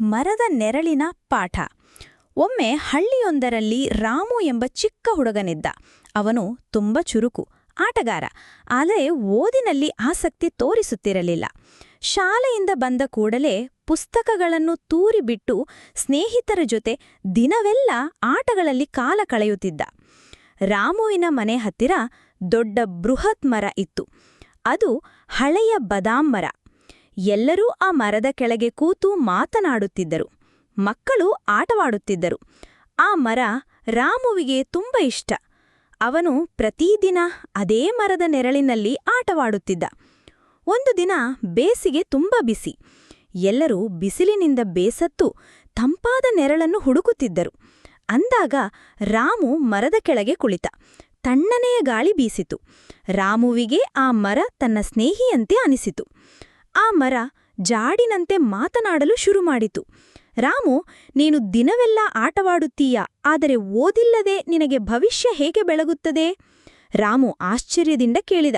ಮರದ ನೆರಳಿನ ಪಾಠ. ಒಮ್ಮೆ ಹಳ್ಳಿಯೊಂದರಲ್ಲಿ ರಾಮು ಎಂಬ ಚಿಕ್ಕ ಹುಡುಗನಿದ್ದ. ಅವನು ತುಂಬ ಚುರುಕು, ಆಟಗಾರ. ಆದರೆ ಓದಿನಲ್ಲಿ ಆಸಕ್ತಿ ತೋರಿಸುತ್ತಿರಲಿಲ್ಲ. ಶಾಲೆಯಿಂದ ಬಂದ ಕೂಡಲೇ ಪುಸ್ತಕಗಳನ್ನು ತೂರಿಬಿಟ್ಟು ಸ್ನೇಹಿತರ ಜೊತೆ ದಿನವೆಲ್ಲ ಆಟಗಳಲ್ಲಿ ಕಾಲ ಕಳೆಯುತ್ತಿದ್ದ. ರಾಮುವಿನ ಮನೆ ಹತ್ತಿರ ದೊಡ್ಡ ಬೃಹತ್ ಮರ ಇತ್ತು. ಅದು ಹಳೆಯ ಬದಾಮ್ ಮರ. ಎಲ್ಲರೂ ಆ ಮರದ ಕೆಳಗೆ ಕೂತು ಮಾತನಾಡುತ್ತಿದ್ದರು. ಮಕ್ಕಳು ಆಟವಾಡುತ್ತಿದ್ದರು. ಆ ಮರ ರಾಮುವಿಗೆ ತುಂಬ ಇಷ್ಟ. ಅವನು ಪ್ರತಿದಿನ ಅದೇ ಮರದ ನೆರಳಿನಲ್ಲಿ ಆಟವಾಡುತ್ತಿದ್ದ. ಒಂದು ದಿನ ಬೇಸಿಗೆ ತುಂಬ ಬಿಸಿ. ಎಲ್ಲರೂ ಬಿಸಿಲಿನಿಂದ ಬೇಸತ್ತು ತಂಪಾದ ನೆರಳನ್ನು ಹುಡುಕುತ್ತಿದ್ದರು. ಅಂದಾಗ ರಾಮು ಮರದ ಕೆಳಗೆ ಕುಳಿತ. ತಣ್ಣನೆಯ ಗಾಳಿ ಬೀಸಿತು. ರಾಮುವಿಗೆ ಆ ಮರ ತನ್ನ ಸ್ನೇಹಿಯಂತೆ ಅನಿಸಿತು. ಆ ಮರ ಜಾಡಿನಂತೆ ಮಾತನಾಡಲು ಶುರು ಮಾಡಿತು. ರಾಮು, ನೀನು ದಿನವೆಲ್ಲ ಆಟವಾಡುತ್ತೀಯ? ಆದರೆ ಓದಿಲ್ಲದೆ ನಿನಗೆ ಭವಿಷ್ಯ ಹೇಗೆ ಬೆಳಗುತ್ತದೆ? ರಾಮು ಆಶ್ಚರ್ಯದಿಂದ ಕೇಳಿದ.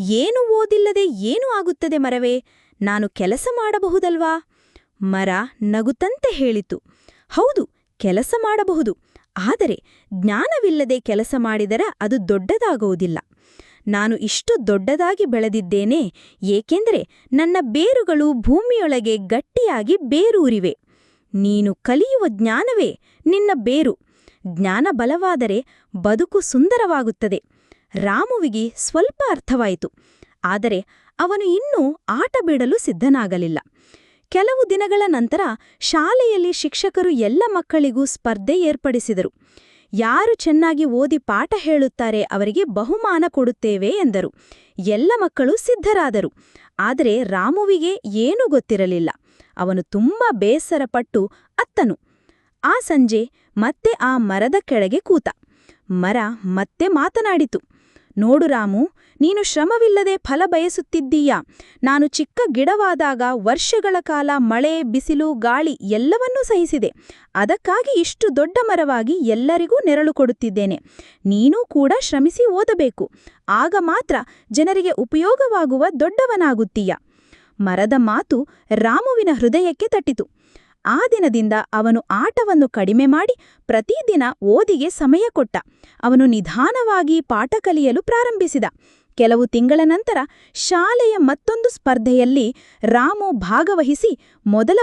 ಏನು ಓದಿಲ್ಲದೆ ಏನು ಆಗುತ್ತದೆ ಮರವೇ? ನಾನು ಕೆಲಸ ಮಾಡಬಹುದಲ್ವಾ? ಮರ ನಗುತ್ತಂತೆ ಹೇಳಿತು. ಹೌದು, ಕೆಲಸ ಮಾಡಬಹುದು. ಆದರೆ ಜ್ಞಾನವಿಲ್ಲದೆ ಕೆಲಸ ಮಾಡಿದರ ಅದು ದೊಡ್ಡದಾಗುವುದಿಲ್ಲ. ನಾನು ಇಷ್ಟು ದೊಡ್ಡದಾಗಿ ಬೆಳೆದಿದ್ದೇನೆ, ಏಕೆಂದರೆ ನನ್ನ ಬೇರುಗಳು ಭೂಮಿಯೊಳಗೆ ಗಟ್ಟಿಯಾಗಿ ಬೇರೂರಿವೆ. ನೀನು ಕಲಿಯುವ ಜ್ಞಾನವೇ ನಿನ್ನ ಬೇರು. ಜ್ಞಾನ ಬಲವಾದರೆ ಬದುಕು ಸುಂದರವಾಗುತ್ತದೆ. ರಾಮುವಿಗೆ ಸ್ವಲ್ಪ ಅರ್ಥವಾಯಿತು. ಆದರೆ ಅವನು ಇನ್ನೂ ಆಟ ಬಿಡಲು ಸಿದ್ಧನಾಗಲಿಲ್ಲ. ಕೆಲವು ದಿನಗಳ ನಂತರ ಶಾಲೆಯಲ್ಲಿ ಶಿಕ್ಷಕರು ಎಲ್ಲ ಮಕ್ಕಳಿಗೂ ಸ್ಪರ್ಧೆ ಏರ್ಪಡಿಸಿದರು. ಯಾರು ಚೆನ್ನಾಗಿ ಓದಿ ಪಾಠ ಹೇಳುತ್ತಾರೆ ಅವರಿಗೆ ಬಹುಮಾನ ಕೊಡುತ್ತೇವೆ ಎಂದರು. ಎಲ್ಲ ಮಕ್ಕಳು ಸಿದ್ಧರಾದರು. ಆದರೆ ರಾಮುವಿಗೆ ಏನೂ ಗೊತ್ತಿರಲಿಲ್ಲ. ಅವನು ತುಂಬ ಬೇಸರಪಟ್ಟು ಅತ್ತನು. ಆ ಸಂಜೆ ಮತ್ತೆ ಆ ಮರದ ಕೆಳಗೆ ಕೂತ. ಮರ ಮತ್ತೆ ಮಾತನಾಡಿತು. ನೋಡು ರಾಮು, ನೀನು ಶ್ರಮವಿಲ್ಲದೆ ಫಲ ಬಯಸುತ್ತಿದ್ದೀಯಾ? ನಾನು ಚಿಕ್ಕ ಗಿಡವಾದಾಗ ವರ್ಷಗಳ ಕಾಲ ಮಳೆ, ಬಿಸಿಲು, ಗಾಳಿ ಎಲ್ಲವನ್ನೂ ಸಹಿಸಿದೆ. ಅದಕ್ಕಾಗಿ ಇಷ್ಟು ದೊಡ್ಡ ಮರವಾಗಿ ಎಲ್ಲರಿಗೂ ನೆರಳು ಕೊಡುತ್ತಿದ್ದೇನೆ. ನೀನೂ ಕೂಡ ಶ್ರಮಿಸಿ ಓದಬೇಕು. ಆಗ ಮಾತ್ರ ಜನರಿಗೆ ಉಪಯೋಗವಾಗುವ ದೊಡ್ಡವನಾಗುತ್ತೀಯ? ಮರದ ಮಾತು ರಾಮುವಿನ ಹೃದಯಕ್ಕೆ ತಟ್ಟಿತು. ಆ ದಿನದಿಂದ ಅವನು ಆಟವನ್ನು ಕಡಿಮೆ ಮಾಡಿ ಪ್ರತಿದಿನ ಓದಿಗೆ ಸಮಯ ಕೊಟ್ಟ. ಅವನು ನಿಧಾನವಾಗಿ ಪಾಠ ಕಲಿಯಲು ಪ್ರಾರಂಭಿಸಿದ. ಕೆಲವು ತಿಂಗಳ ನಂತರ ಶಾಲೆಯ ಮತ್ತೊಂದು ಸ್ಪರ್ಧೆಯಲ್ಲಿ ರಾಮು ಭಾಗವಹಿಸಿ ಮೊದಲ